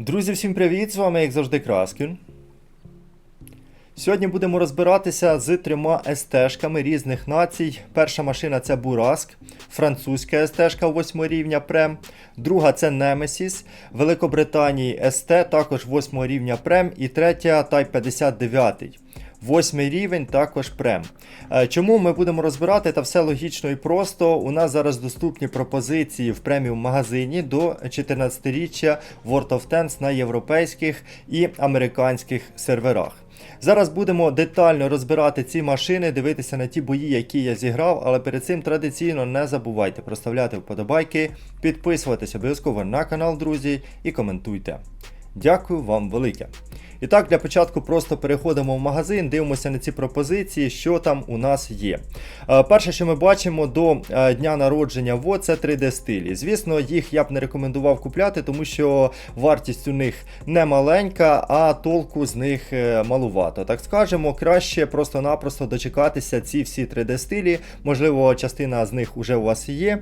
Друзі, всім привіт! З вами, як завжди, Краскін. Сьогодні будемо розбиратися з трьома СТ-шками різних націй. Перша машина це Бураск, французька СТ-шка 8 рівня Прем. Друга це Немесіс, Великобританії СТ, також 8 рівня Прем. І третя Type 59. Восьмий рівень також прем. Е, Чому ми будемо розбирати? Та все логічно і просто. У нас зараз доступні пропозиції в преміум магазині до 14-річчя World of Tanks на європейських і американських серверах. Зараз будемо детально розбирати ці машини, дивитися на ті бої, які я зіграв, але перед цим традиційно не забувайте проставляти вподобайки, підписуватися обов'язково на канал, друзі, і коментуйте. Дякую вам велике. І так, для початку просто переходимо в магазин, дивимося на ці пропозиції, що там у нас є. Е, Перше, що ми бачимо до е, дня народження ВО, це 3D стилі. Звісно, їх я б не рекомендував купляти, тому що вартість у них не маленька, а толку з них е, малувато. Так скажемо, краще просто-напросто дочекатися ці всі 3D стилі. Можливо, частина з них вже у вас є.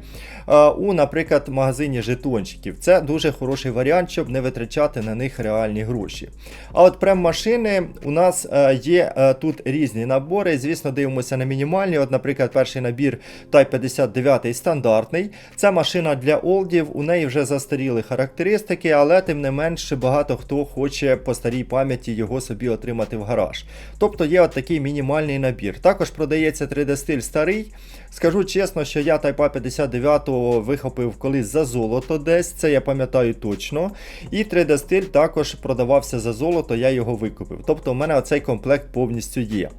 У, наприклад, магазині жетончиків. Це дуже хороший варіант, щоб не витрачати на них реальні гроші. А от прем машини у нас е, є е, тут різні набори. Звісно, дивимося на мінімальні. От, наприклад, перший набір Type 59 стандартний. Це машина для олдів, у неї вже застаріли характеристики, але тим не менше багато хто хоче по старій пам'яті його собі отримати в гараж. Тобто є от такий мінімальний набір. Також продається 3D стиль старий. Скажу чесно, що я Type 59 вихопив колись за золото десь, це я пам'ятаю точно. І 3D стиль також продавався за золото, я його викупив. Тобто у мене оцей комплект повністю є.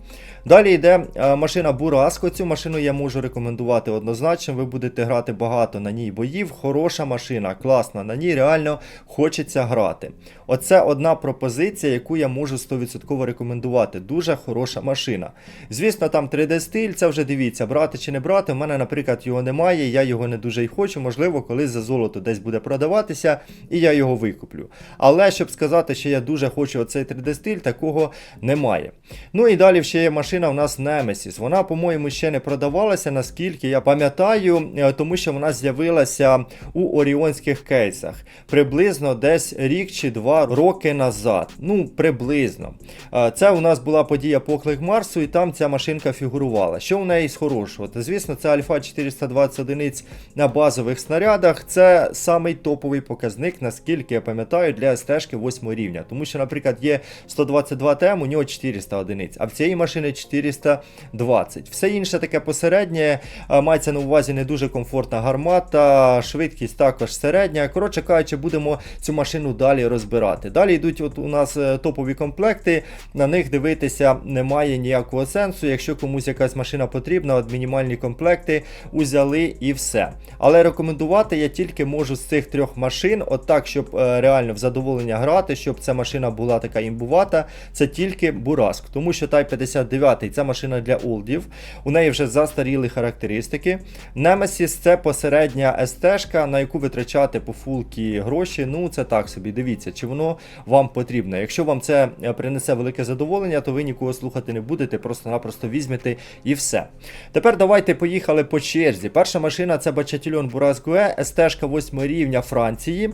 Далі йде е, машина Бураско. Цю машину я можу рекомендувати однозначно. Ви будете грати багато на ній боїв. Хороша машина, класна, на ній реально хочеться грати. Оце одна пропозиція, яку я можу 100% рекомендувати. Дуже хороша машина. Звісно, там 3D стиль, це вже дивіться, брати чи не брати. У мене, наприклад, його немає, я його не дуже й хочу. Можливо, колись за золото десь буде продаватися, і я його викуплю. Але щоб сказати, що я дуже хочу оцей 3D стиль, такого немає. Ну і далі ще є машина у нас Nemesis. Вона, по-моєму, ще не продавалася, наскільки я пам'ятаю, е, тому що вона з'явилася у оріонських кейсах. Приблизно десь рік чи два роки назад. Ну, приблизно. Е, Це у нас була подія Поклик Марсу, і там ця машинка фігурувала. Що в неї з хорошого? Звісно, це Альфа 420 одиниць на базових снарядах. Це самий топовий показник, наскільки я пам'ятаю, для СТ-шки 8 рівня. Тому що, наприклад, є 122 ТМ, у нього 400 одиниць, а в цієї машини 420. Все інше таке посереднє, мається на увазі не дуже комфортна гармата, швидкість також середня. Коротше кажучи, будемо цю машину далі розбирати. Далі йдуть от у нас е, топові комплекти, на них дивитися немає ніякого сенсу. Якщо комусь якась машина потрібна, от мінімальні комплекти узяли і все. Але рекомендувати я тільки можу з цих трьох машин, от так, щоб е, реально в задоволення грати, щоб ця машина була така імбувата, це тільки Бураск. Тому що Type 59 це машина для олдів, у неї вже застаріли характеристики. Nemesis це посередня СТ-шка, на яку витрачати по фулки гроші. Ну це так собі. Дивіться, чи воно вам потрібно. Якщо вам це е, принесе велике задоволення, то ви нікого слухати не будете, просто-напросто візьмете і все. Тепер давайте поїхали по черзі. Перша машина це Бачатільон Бурас Гуе, СТ-шка 8 рівня Франції.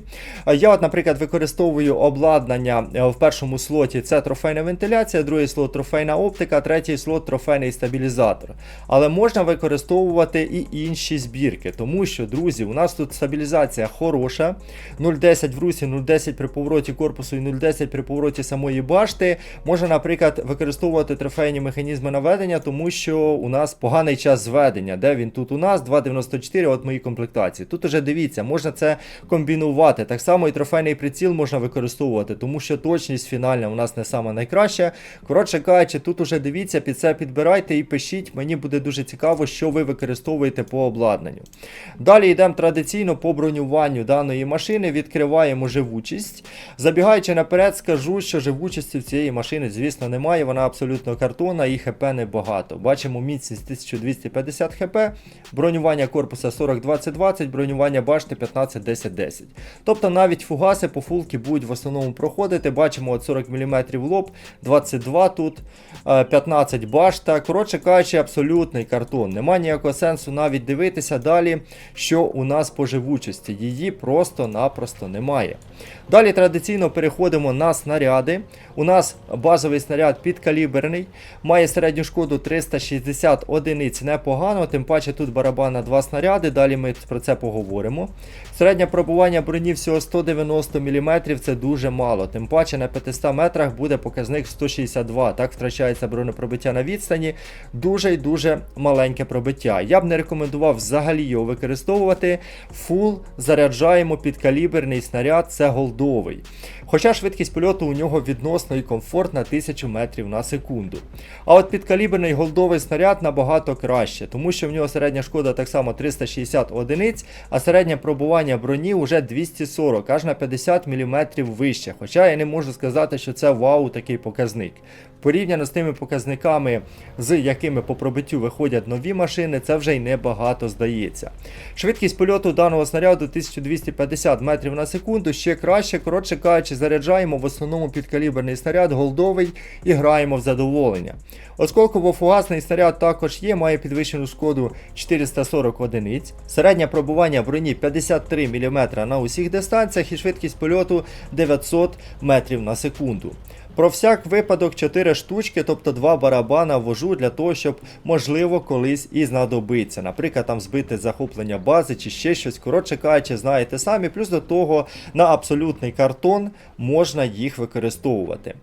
Я, от, наприклад, використовую обладнання е, в першому слоті це трофейна вентиляція, другий слот трофейна оптика, третій слот трофейний стабілізатор. Але можна використовувати і інші збірки, тому що, друзі, у нас тут стабілізація хороша. 0,10 в русі, 0,10 при повороті корпусу і 0,10 при повороті самої башти. Можна, наприклад, використовувати трофейні механізми наведення, тому що у нас поганий час зведення. Де він тут у нас? 2,94, от мої комплектації. Тут уже дивіться, можна це комбінувати. Так само і трофейний приціл можна використовувати, тому що точність фінальна у нас не сама найкраща. Коротше кажучи, тут уже дивіться, під це підбирайте і пишіть. Мені буде дуже цікаво, що ви використовуєте по обладнанню. Далі йдемо традиційно по бронюванню даної машини, відкриваємо живучість. Забігаючи наперед, скажу, що живучості в цієї машини, звісно, немає. Вона абсолютно картонна і ХП небагато. Бачимо міцність 1250 хп, бронювання корпуса 40-20-20, бронювання башти 15-10-10. Тобто навіть фугаси по фулки будуть в основному проходити. Бачимо от 40 мм лоб, 22 тут, е, 15 башта. Коротше кажучи, абсолютний картон. Нема ніякого сенсу навіть дивитися далі, що у нас по живучості. Її просто-напросто немає. Далі традиційно переходимо на снаряди. У нас базовий снаряд підкаліберний, має середню шкоду 360 одиниць непогано, тим паче тут барабан два снаряди, далі ми про це поговоримо. Середнє пробування броні всього 190 мм, це дуже мало. Тим паче на 500 метрах буде показник 162. Так втрачається бронепробиття на відстані. Дуже і дуже маленьке пробиття. Я б не рекомендував взагалі його використовувати. Фул заряджаємо підкаліберний снаряд, це голдовий. Хоча швидкість польоту у нього відносно і комфортна 1000 метрів на секунду. А от підкаліберний голдовий снаряд набагато краще, тому що в нього середня шкода так само 360 одиниць, а середнє пробування броні вже 240, аж на 50 мм вище. Хоча я не можу сказати, що це вау такий показник. Порівняно з тими показниками, з якими по пробиттю виходять нові машини, це вже й небагато здається. Швидкість польоту даного снаряду 1250 метрів на секунду, ще краще, коротше кажучи, заряджаємо в основному підкаліберний снаряд, голдовий і граємо в задоволення. Осколково-фугасний снаряд також є, має підвищену шкоду 440 одиниць, середнє пробування броні 53 мм на усіх дистанціях і швидкість польоту 900 метрів на секунду. Про всяк випадок 4 штучки, тобто 2 барабана вожу для того, щоб можливо колись і знадобиться. Наприклад, там збити захоплення бази чи ще щось. Коротше кажучи, знаєте самі. Плюс до того на абсолютний картон можна їх використовувати.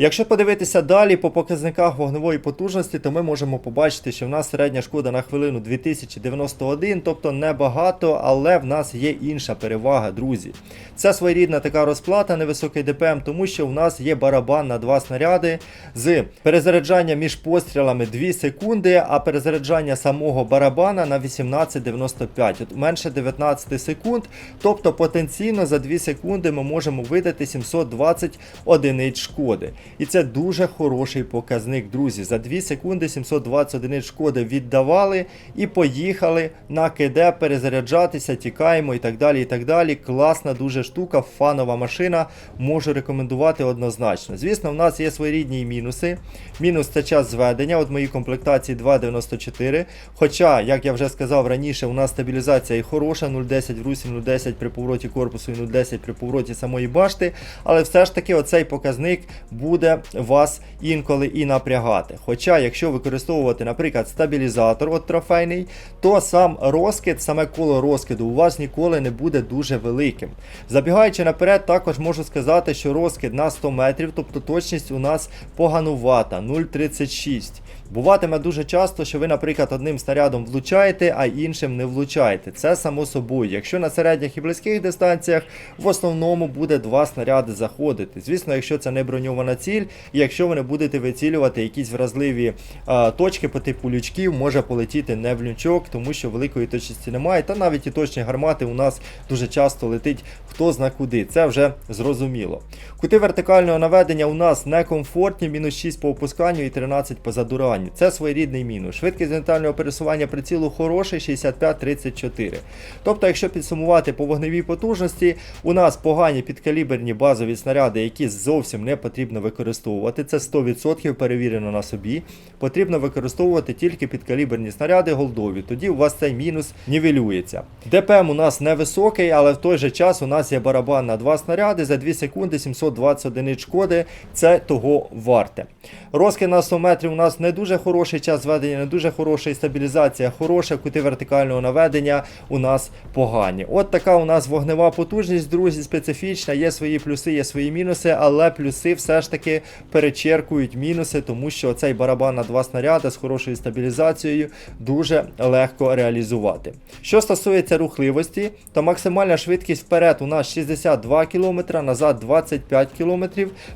Якщо подивитися далі по показниках вогневої потужності, то ми можемо побачити, що в нас середня шкода на хвилину 2091, тобто небагато, але в нас є інша перевага, друзі. Це своєрідна така розплата, невисокий ДПМ, тому що в нас є барабан на два снаряди з перезаряджання між пострілами 2 секунди, а перезаряджання самого барабана на 18,95, от менше 19 секунд. Тобто потенційно за 2 секунди ми можемо видати 720 одиниць шкоди. І це дуже хороший показник, друзі. За 2 секунди 720 одиниць шкоди віддавали і поїхали на КД перезаряджатися, тікаємо і так далі. і так далі. Класна дуже штука, фанова машина. Можу рекомендувати однозначно. Звісно, в нас є своєрідні мінуси. Мінус це час зведення. От моїй комплектації 2,94. Хоча, як я вже сказав раніше, у нас стабілізація і хороша, 0,10 в русі, 0,10 при повороті корпусу і 0,10 при повороті самої башти. Але все ж таки оцей показник буде вас інколи і напрягати. Хоча, якщо використовувати, наприклад, стабілізатор от трофейний, то сам розкид, саме коло розкиду у вас ніколи не буде дуже великим. Забігаючи наперед, також можу сказати, що розкид на 100 метрів, тобто точність у нас поганувата 0,36. Буватиме дуже часто, що ви, наприклад, одним снарядом влучаєте, а іншим не влучаєте. Це само собою. Якщо на середніх і близьких дистанціях, в основному буде два снаряди заходити. Звісно, якщо це не броньована ціль, і якщо ви не будете вицілювати якісь вразливі а, точки по типу лючків, може полетіти не в лючок, тому що великої точності немає. Та навіть і точні гармати у нас дуже часто летить хто зна куди. Це вже зрозуміло. Кути вертикального наведення у нас некомфортні, мінус 6 по опусканню і 13 по задуранню. Це своєрідний мінус. Швидкість горизонтального пересування прицілу хороший 65-34. Тобто, якщо підсумувати по вогневій потужності, у нас погані підкаліберні базові снаряди, які зовсім не потрібно використовувати. Це 100% перевірено на собі. Потрібно використовувати тільки підкаліберні снаряди голдові. Тоді у вас цей мінус нівелюється. ДПМ у нас невисокий, але в той же час у нас барабан на два снаряди за 2 секунди 720 одиниць шкоди. Це того варте. Розкид на 100 метрів у нас не дуже хороший час зведення, не дуже хороша стабілізація, хороша, кути вертикального наведення у нас погані. От така у нас вогнева потужність, друзі, специфічна. Є свої плюси, є свої мінуси, але плюси все ж таки перечеркують мінуси, тому що цей барабан на два снаряди з хорошою стабілізацією дуже легко реалізувати. Що стосується рухливості, то максимальна швидкість вперед у нас 62 км, назад 25 км,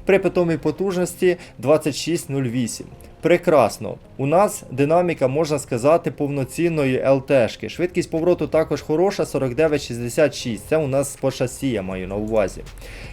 при питомій потужності 26,08. Прекрасно. У нас динаміка, можна сказати, повноцінної ЛТшки. Швидкість повороту також хороша, 49,66. Це у нас по шасі, я маю на увазі.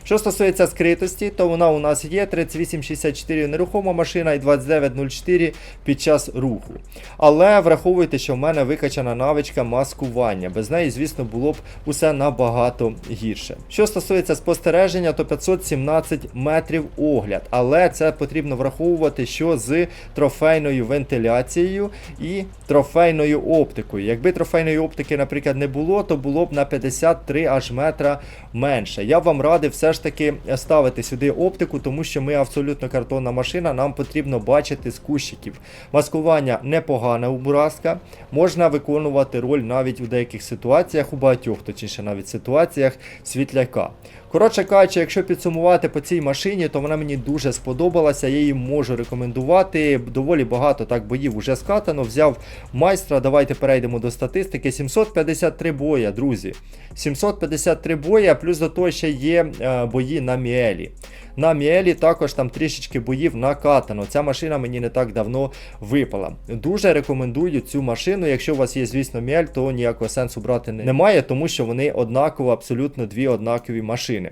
Що стосується скритості, то вона у нас є 38,64 нерухома машина і 29,04 під час руху. Але враховуйте, що в мене викачана навичка маскування. Без неї, звісно, було б усе набагато гірше. Що стосується спостереження, то 517 метрів огляд. Але це потрібно враховувати, що з трофейною вентиляцією і трофейною оптикою. Якби трофейної оптики, наприклад, не було, то було б на 53 аж метра менше. Я вам радив все ж таки ставити сюди оптику, тому що ми абсолютно картонна машина, нам потрібно бачити з кущиків. Маскування непогане у Бураска, можна виконувати роль навіть у деяких ситуаціях, у багатьох, точніше навіть ситуаціях світляка. Коротше кажучи, якщо підсумувати по цій машині, то вона мені дуже сподобалася. Я її можу рекомендувати. Доволі багато так боїв вже скатано. Взяв майстра. Давайте перейдемо до статистики. 753 боя, друзі. 753 боя, плюс до того ще є е, бої на Міелі. На Міелі також там трішечки боїв накатано. Ця машина мені не так давно випала. Дуже рекомендую цю машину. Якщо у вас є, звісно, Міель, то ніякого сенсу брати немає, тому що вони однаково, абсолютно дві однакові машини.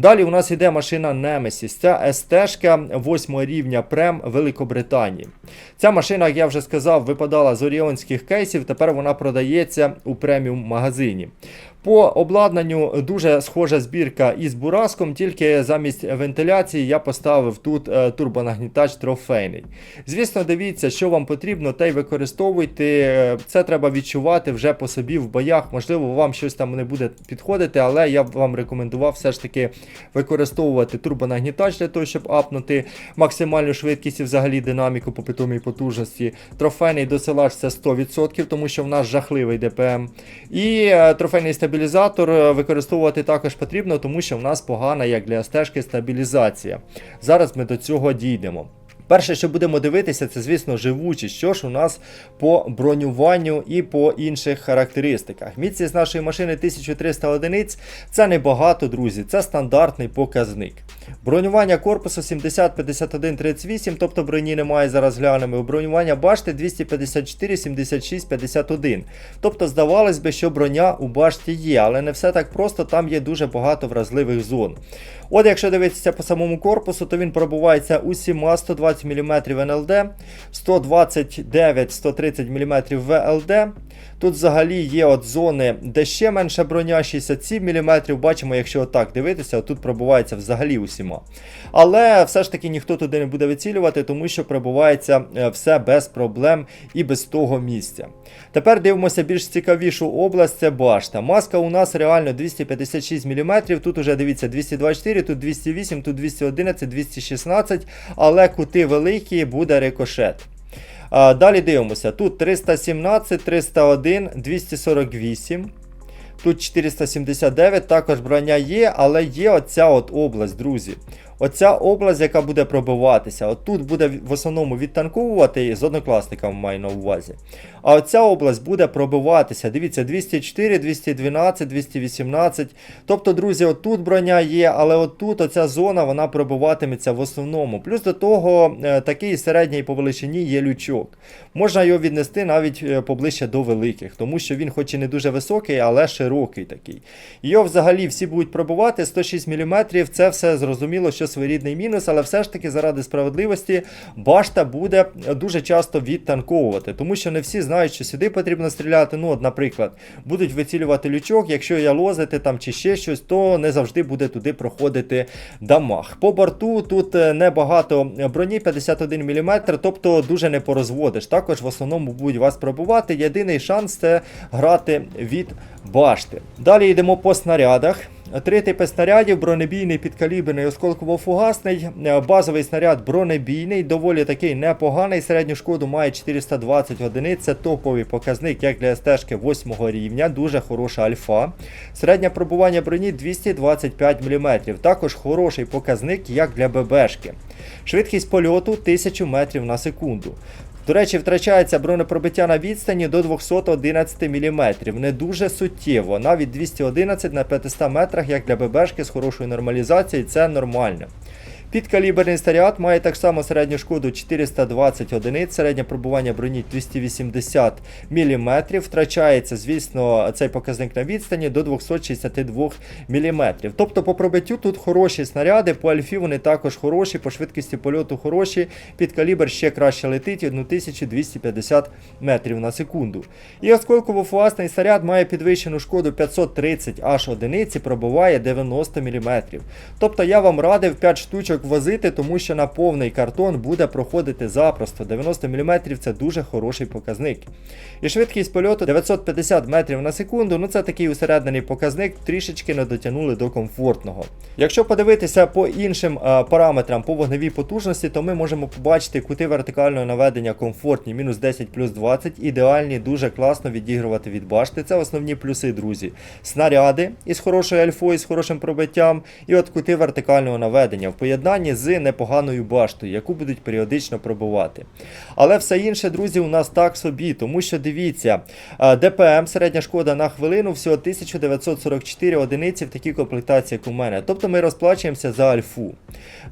Далі у нас йде машина Nemesis. Це СТ 8 рівня Прем Великобританії. Ця машина, як я вже сказав, випадала з оріонських кейсів. Тепер вона продається у преміум магазині. По обладнанню дуже схожа збірка із Бураском, тільки замість вентиляції я поставив тут е, турбонагнітач трофейний. Звісно, дивіться, що вам потрібно, те й використовуйте. Це треба відчувати вже по собі в боях. Можливо, вам щось там не буде підходити, але я б вам рекомендував все ж таки використовувати турбонагнітач для того, щоб апнути максимальну швидкість і взагалі динаміку по питомій потужності. Трофейний досилач це 100%, тому що в нас жахливий ДПМ. І е, трофейний стабілізатор е, використовувати також потрібно, тому що в нас погана, як для стежки, стабілізація. Зараз ми до цього дійдемо. Перше, що будемо дивитися, це, звісно, живучість. Що ж у нас по бронюванню і по інших характеристиках. Міцність нашої машини 1300 одиниць це небагато, друзі, це стандартний показник. Бронювання корпусу 70, 51, 38, тобто броні немає, зараз глянемо. Бронювання башти 254, 76, 51. Тобто, здавалось би, що броня у башті є, але не все так просто, там є дуже багато вразливих зон. От якщо дивитися по самому корпусу, то він пробувається усіма 120 мм НЛД, 129-130 мм ВЛД. Тут взагалі є от зони, де ще менша броня, 67 мм. Бачимо, якщо отак дивитися, тут пробувається взагалі усіма. Але все ж таки ніхто туди не буде вицілювати, тому що пробувається е, все без проблем і без того місця. Тепер дивимося більш цікавішу область, це башта. Маска у нас реально 256 мм. Тут уже дивіться 224, тут 208, тут 211, 216, але кути великі, буде рикошет. Далі дивимося. Тут 317, 301, 248. Тут 479, також броня є, але є оця от область, друзі. Оця область, яка буде пробиватися. От тут буде в основному відтанковувати з однокласниками маю на увазі. А оця область буде пробиватися. Дивіться, 204, 212, 218. Тобто, друзі, отут броня є, але отут оця зона вона пробиватиметься в основному. Плюс до того, е, такий середній по величині є лючок. Можна його віднести навіть е, поближче до великих, тому що він, хоч і не дуже високий, але широкий такий. Його взагалі всі будуть пробувати 106 мм. Це все зрозуміло, що своєрідний мінус, але все ж таки, заради справедливості, башта буде дуже часто відтанковувати, тому що не всі знають, що сюди потрібно стріляти. Ну, от, наприклад, будуть вицілювати лючок, якщо я лозити там чи ще щось, то не завжди буде туди проходити дамаг. По борту тут е, небагато броні, 51 мм, тобто дуже не порозводиш. Також в основному будуть вас пробувати. Єдиний шанс це грати від башти. Далі йдемо по снарядах. Три типи снарядів: бронебійний, підкаліберний, осколково-фугасний. Е, Базовий снаряд бронебійний, доволі такий непоганий. Середню шкоду має 420 одиниць. Це топовий показник, як для СТ 8 рівня, дуже хороша альфа. Середнє пробування броні 225 мм. Також хороший показник, як для ББшки. Швидкість польоту 1000 метрів на секунду. До речі, втрачається бронепробиття на відстані до 211 мм. Не дуже суттєво. Навіть 211 на 500 метрах, як для ББшки з хорошою нормалізацією, це нормально. Підкаліберний снаряд має так само середню шкоду 420 одиниць, середнє пробування броні 280 мм. Втрачається, звісно, цей показник на відстані до 262 мм. Тобто по пробиттю тут хороші снаряди, по альфі вони також хороші, по швидкості польоту хороші. Під калібр ще краще летить 1250 метрів на секунду. І осколково-фуасний снаряд має підвищену шкоду 530 аж одиниці, пробиває 90 мм. Тобто я вам радив 5 штучок возити, тому що на повний картон буде проходити запросто. 90 мм це дуже хороший показник. І швидкість польоту 950 метрів на секунду. Ну це такий усереднений показник, трішечки не дотягнули до комфортного. Якщо подивитися по іншим е, параметрам по вогневій потужності, то ми можемо побачити кути вертикального наведення комфортні, мінус 10 плюс 20, ідеальні, дуже класно відігрувати від башти. Це основні плюси, друзі. Снаряди із хорошою альфою, з хорошим пробиттям, і от кути вертикального наведення в поєднанні з непоганою баштою, яку будуть періодично пробувати. Але все інше, друзі, у нас так собі, тому що дивіться, е, ДПМ, середня шкода на хвилину, всього 1944 одиниці в такій комплектації, як у мене. Тобто ми розплачуємося за альфу.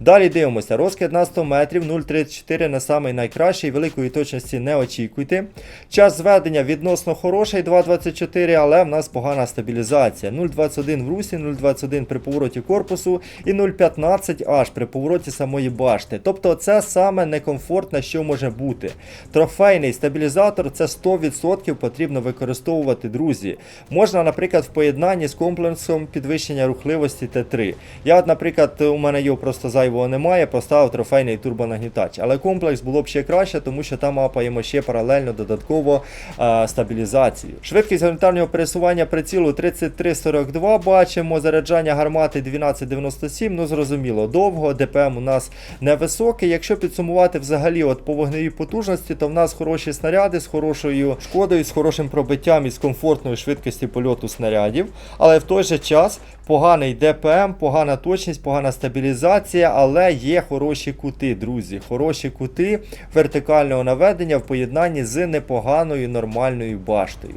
Далі дивимося, розкид на 100 метрів, 0,34 не самий найкращий, великої точності не очікуйте. Час зведення відносно хороший, 2,24, але в нас погана стабілізація. 0,21 в русі, 0,21 при повороті корпусу і 0,15 аж при повороті самої башти. Тобто це саме некомфортне, що може бути. Трофейний стабілізатор це 100% потрібно використовувати, друзі. Можна, наприклад, в поєднанні з комплексом підвищення рухливості Т3. Я, от, наприклад, у мене його просто зайвого немає, поставив трофейний турбонагнітач. Але комплекс було б ще краще, тому що там мапаємо ще паралельно додатково а, стабілізацію. Швидкість горизонтального пересування прицілу 33,42 бачимо, заряджання гармати 12,97, ну зрозуміло, довго, ДПМ у нас невисокий. Якщо підсумувати взагалі от по вогневій потужності, то в нас хороші снаряди з хорошою шкодою, з хорошим пробиттям і з комфортною швидкістю польоту снарядів. Але в той же час поганий ДПМ, погана точність, погана стабілізація, але є хороші кути, друзі. Хороші кути вертикального наведення в поєднанні з непоганою нормальною баштою.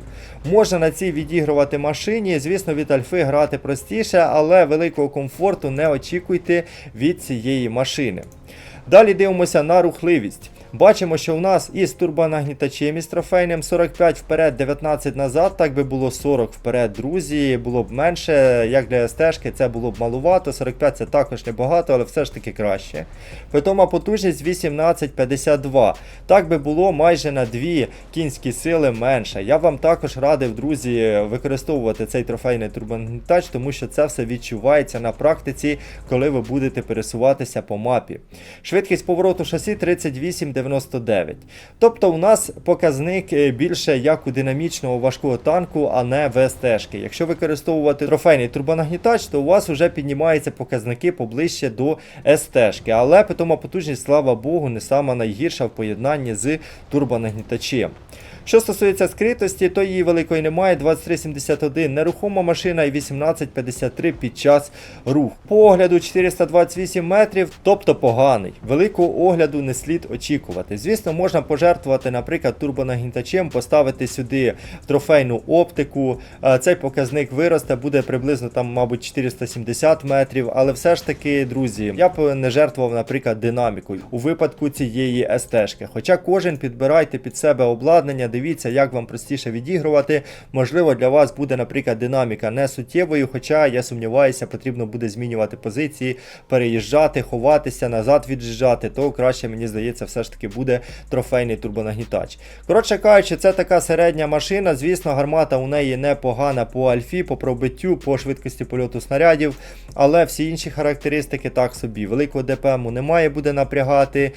Можна на цій відігрувати машині, звісно, від альфи грати простіше, але великого комфорту не очікуйте від цієї машини. Далі дивимося на рухливість. Бачимо, що у нас із турбонагнітачем із трофейним 45 вперед, 19 назад, так би було 40 вперед, друзі, було б менше, як для СТ-шки це було б малувато, 45 це також небагато, але все ж таки краще. Питома потужність 18,52. Так би було майже на 2 кінські сили менше. Я вам також радив, друзі, використовувати цей трофейний турбонагнітач, тому що це все відчувається на практиці, коли ви будете пересуватися по мапі. Швидкість повороту шасі 38,99. Тобто у нас показник е, більше як у динамічного важкого танку, а не в СТ-шки. Якщо використовувати трофейний турбонагнітач, то у вас вже піднімаються показники поближче до СТ-шки. Але питома потужність, слава Богу, не сама найгірша в поєднанні з турбонагнітачем. Що стосується скритості, то її великої немає. 2371 нерухома машина і 1853 під час руху. По огляду 428 метрів, тобто поганий. Великого огляду не слід очікувати. Звісно, можна пожертвувати, наприклад, турбонагнітачем, поставити сюди трофейну оптику. Е, Цей показник виросте, буде приблизно там, мабуть, 470 метрів. Але все ж таки, друзі, я б не жертвував, наприклад, динамікою у випадку цієї СТ-шки. Хоча кожен підбирайте під себе обладнання, дивіться, як вам простіше відігрувати. Можливо, для вас буде, наприклад, динаміка не суттєвою, хоча я сумніваюся, потрібно буде змінювати позиції, переїжджати, ховатися, назад від'їжджати, то краще, мені здається, все ж таки буде трофейний турбонагнітач. Коротше кажучи, це така середня машина. Звісно, гармата у неї непогана по альфі, по пробиттю, по швидкості польоту снарядів, але всі інші характеристики так собі. Великого ДПМу немає, буде напрягати,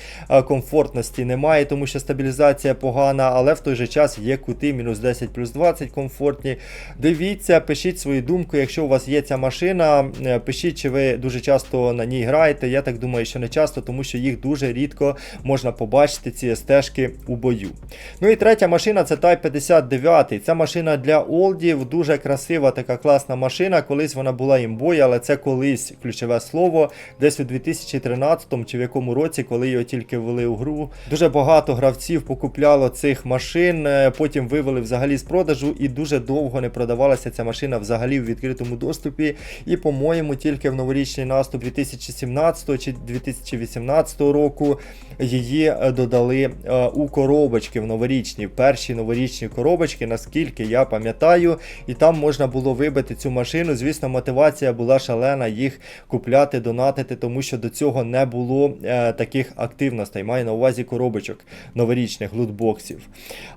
комфортності немає, тому що стабілізація погана, але в той же час є кути мінус 10 плюс 20 комфортні. Дивіться, пишіть свою думку, якщо у вас є ця машина, е, пишіть, чи ви дуже часто на ній граєте. Я так думаю, що не часто, тому що їх дуже рідко можна побачити, ці стежки у бою. Ну і третя машина це Type 59. Це машина для олдів, дуже красива, така класна машина. Колись вона була імбою, але це колись ключове слово, десь у 2013 чи в якому році, коли його тільки ввели у гру. Дуже багато гравців покупляло цих машин. Машин е, потім вивели взагалі з продажу, і дуже довго не продавалася ця машина взагалі в відкритому доступі. І, по-моєму, тільки в новорічний наступ 2017 чи 2018 року її е, додали е, у коробочки в новорічні, перші новорічні коробочки, наскільки я пам'ятаю, і там можна було вибити цю машину. Звісно, мотивація була шалена їх купляти, донатити, тому що до цього не було таких активностей. Маю на увазі коробочок новорічних лутбоксів.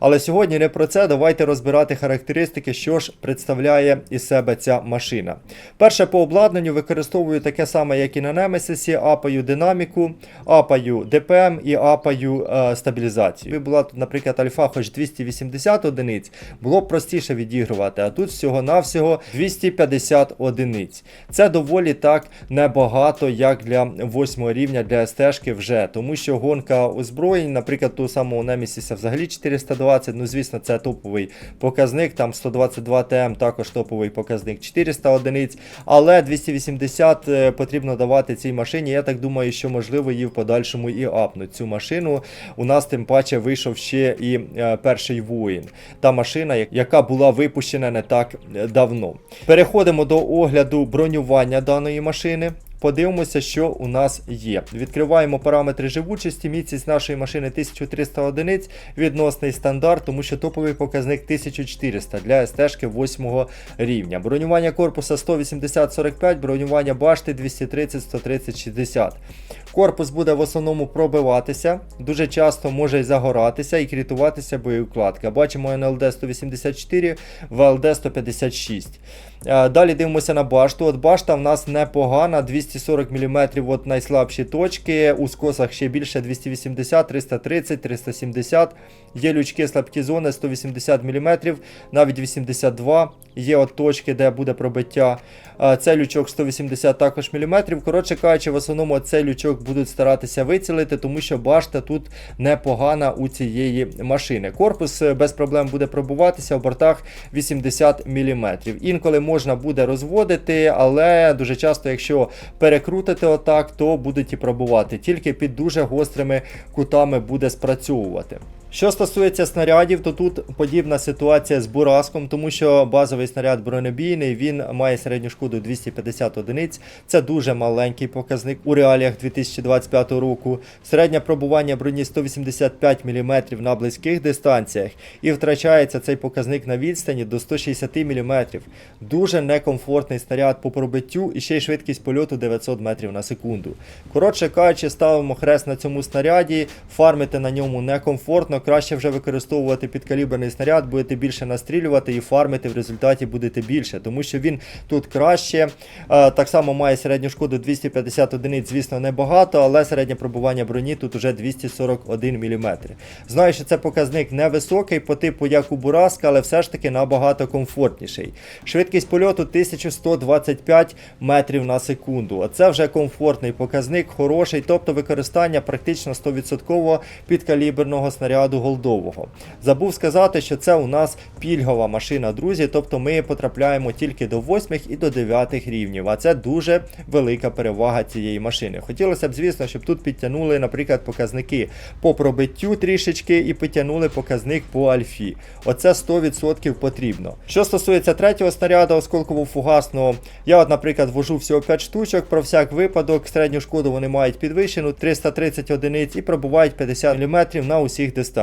Але сьогодні не про це. Давайте розбирати характеристики, що ж представляє із себе ця машина. Перше по обладнанню використовую таке саме, як і на Nemesis, апаю динаміку, апаю DPM і апаю е, стабілізацію. Якби була тут, наприклад, альфа хоч 280 одиниць, було б простіше відігрувати, а тут всього-навсього 250 одиниць. Це доволі так небагато, як для 8 рівня для СТ-шки вже, тому що гонка озброєнь, наприклад, того самого Немісіса взагалі 420, ну звісно, це топовий показник, там 122 ТМ також топовий показник 400 одиниць, але 280 е, потрібно давати цій машині. Я так думаю, що можливо її в подальшому і апнуть цю машину. У нас тим паче вийшов ще і е, перший воїн. Та машина, яка була випущена не так е, давно. Переходимо до огляду бронювання даної машини. Подивимося, що у нас є. Відкриваємо параметри живучості. Міцність нашої машини 1300 одиниць, відносний стандарт, тому що топовий показник 1400 для СТ-шки 8 рівня. Бронювання корпуса 180-45, бронювання башти 230-130-60. Корпус буде в основному пробиватися, дуже часто може й загоратися і крітуватися боєукладка. Бачимо НЛД 184, ВЛД 156. Е, Далі дивимося на башту. От башта в нас непогана, 240 мм от найслабші точки. У скосах ще більше 280, 330, 370. Є лючки слабкі зони 180 мм, навіть 82. Є от точки, де буде пробиття. Е, Це лючок 180 також мм. Коротше кажучи, в основному цей лючок будуть старатися вицілити, тому що башта тут непогана у цієї машини. Корпус е, без проблем буде пробуватися в бортах 80 мм. Інколи можна буде розводити, але дуже часто, якщо перекрутити отак, то будуть і пробувати. Тільки під дуже гострими кутами буде спрацьовувати. Що стосується снарядів, то тут подібна ситуація з Бураском, тому що базовий снаряд бронебійний він має середню шкоду 250 одиниць. Це дуже маленький показник у реаліях 2025 року. Середнє пробування броні 185 мм на близьких дистанціях і втрачається цей показник на відстані до 160 мм. Дуже некомфортний снаряд по пробиттю і ще й швидкість польоту 900 метрів на секунду. Коротше кажучи, ставимо хрест на цьому снаряді, фармити на ньому некомфортно, краще вже використовувати підкаліберний снаряд, будете більше настрілювати і фармити в результаті будете більше, тому що він тут краще. Е, Так само має середню шкоду 250 одиниць, звісно, небагато, але середнє пробування броні тут уже 241 мм. Знаю, що це показник невисокий по типу як у Бураска, але все ж таки набагато комфортніший. Швидкість польоту 1125 метрів на секунду. Оце вже комфортний показник, хороший, тобто використання практично 100% підкаліберного снаряду голдового. Забув сказати, що це у нас пільгова машина, друзі, тобто ми потрапляємо тільки до 8 і до 9 рівнів, а це дуже велика перевага цієї машини. Хотілося б, звісно, щоб тут підтягнули, наприклад, показники по пробиттю трішечки і підтягнули показник по альфі. Оце 100% потрібно. Що стосується третього снаряду осколково-фугасного, я, от, наприклад, ввожу всього 5 штучок, про всяк випадок, середню шкоду вони мають підвищену 330 одиниць і пробувають 50 мм на усіх дистанціях.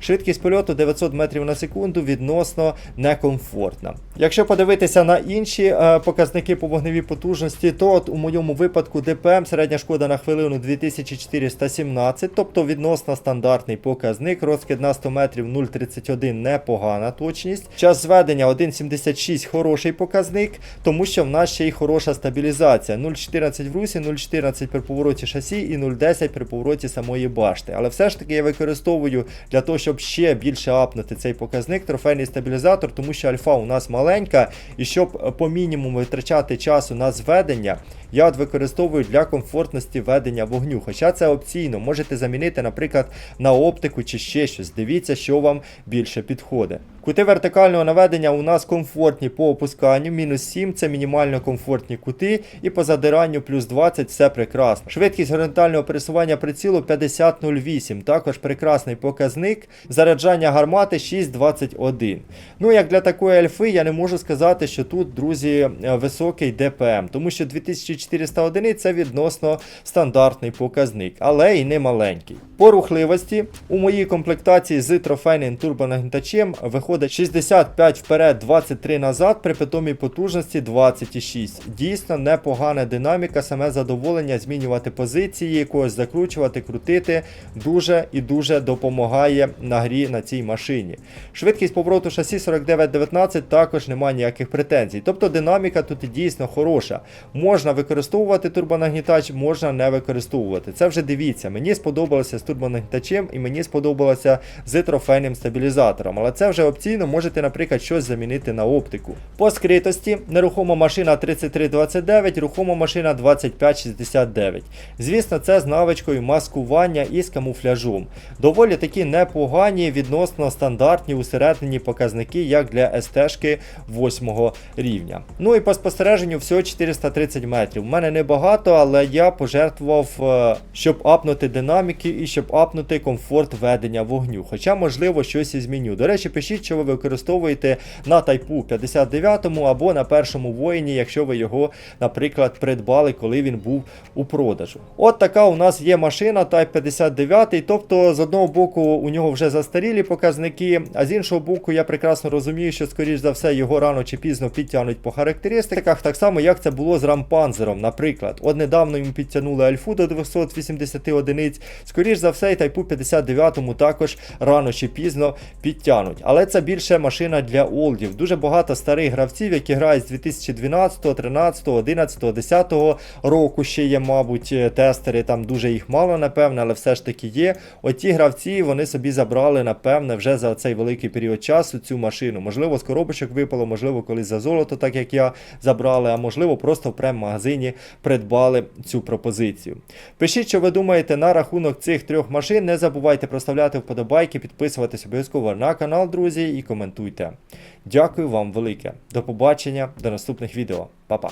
Швидкість польоту 900 метрів на секунду відносно некомфортна. Якщо подивитися на інші е, показники по вогневій потужності, то от у моєму випадку ДПМ середня шкода на хвилину 2417, тобто відносно стандартний показник, розкид на 100 метрів 0,31 непогана точність. Час зведення 1,76 хороший показник, тому що в нас ще й хороша стабілізація. 0,14 в русі, 0,14 при повороті шасі і 0,10 при повороті самої башти. Але все ж таки я використовую для того, щоб ще більше апнути цей показник, трофейний стабілізатор, тому що альфа у нас маленька, і щоб е, по мінімуму витрачати часу на зведення, я от використовую для комфортності ведення вогню. Хоча це опційно, можете замінити, наприклад, на оптику чи ще щось. Дивіться, що вам більше підходить. Кути вертикального наведення у нас комфортні по опусканню, мінус 7 це мінімально комфортні кути, і по задиранню плюс 20 все прекрасно. Швидкість горизонтального пересування прицілу 50.08, також прекрасний показник. Заряджання гармати 6.21. Ну, як для такої альфи, я не можу сказати, що тут, друзі, е, високий ДПМ, тому що 2400 одиниць це відносно стандартний показник, але і не маленький. По рухливості у моїй комплектації з трофейним турбонагнітачем виходить 65 вперед, 23 назад при питомій потужності 26. Дійсно непогана динаміка, саме задоволення змінювати позиції, когось закручувати, крутити дуже і дуже допомагає на грі на цій машині. Швидкість повороту шасі 49-19 також немає ніяких претензій. Тобто динаміка тут дійсно хороша. Можна використовувати турбонагнітач, можна не використовувати. Це вже дивіться. Мені сподобалося з турбонагнітачем і мені сподобалося з трофейним стабілізатором. Але це вже опційно можете, наприклад, щось замінити на оптику. По скритості нерухома машина 3329, рухома машина 2569. Звісно, це з навичкою маскування і з камуфляжом. Доволі такі непогані, відносно стандартні усередині показники, як для СТ-шки 8 рівня. Ну і по спостереженню всього 430 метрів. У мене небагато, але я пожертвував, е, щоб апнути динаміки і щоб апнути комфорт ведення вогню. Хоча, можливо, щось і зміню. До речі, пишіть, що ви використовуєте на тайпу 59 або на першому воїні, якщо ви його, наприклад, придбали, коли він був у продажу. От така у нас є машина Type 59, тобто з одного боку у нього вже застарілі показники, а з іншого боку, я прекрасно розумію, що скоріш за все його рано чи пізно підтягнуть по характеристиках, так само як це було з рампанзером, наприклад. От недавно йому підтягнули альфу до 280 одиниць. Скоріш за все, і Type 59 також рано чи пізно підтягнуть. Але це більше машина для олдів. Дуже багато старих гравців, які грають з 2012, 13, 11, 10 року ще є, мабуть, е, тестери. Там дуже їх мало, напевне, але все ж таки є. Оті гравці вони собі забрали, напевне, вже за цей великий період часу цю машину. Можливо, з коробочок випало, можливо, колись за золото, так як я забрали, а можливо, просто в прем-магазині придбали цю пропозицію. Пишіть, що ви думаєте на рахунок цих трьох машин. Не забувайте проставляти вподобайки, підписуватись обов'язково на канал, друзі, і коментуйте. Дякую вам велике. До побачення, до наступних відео. Па-па.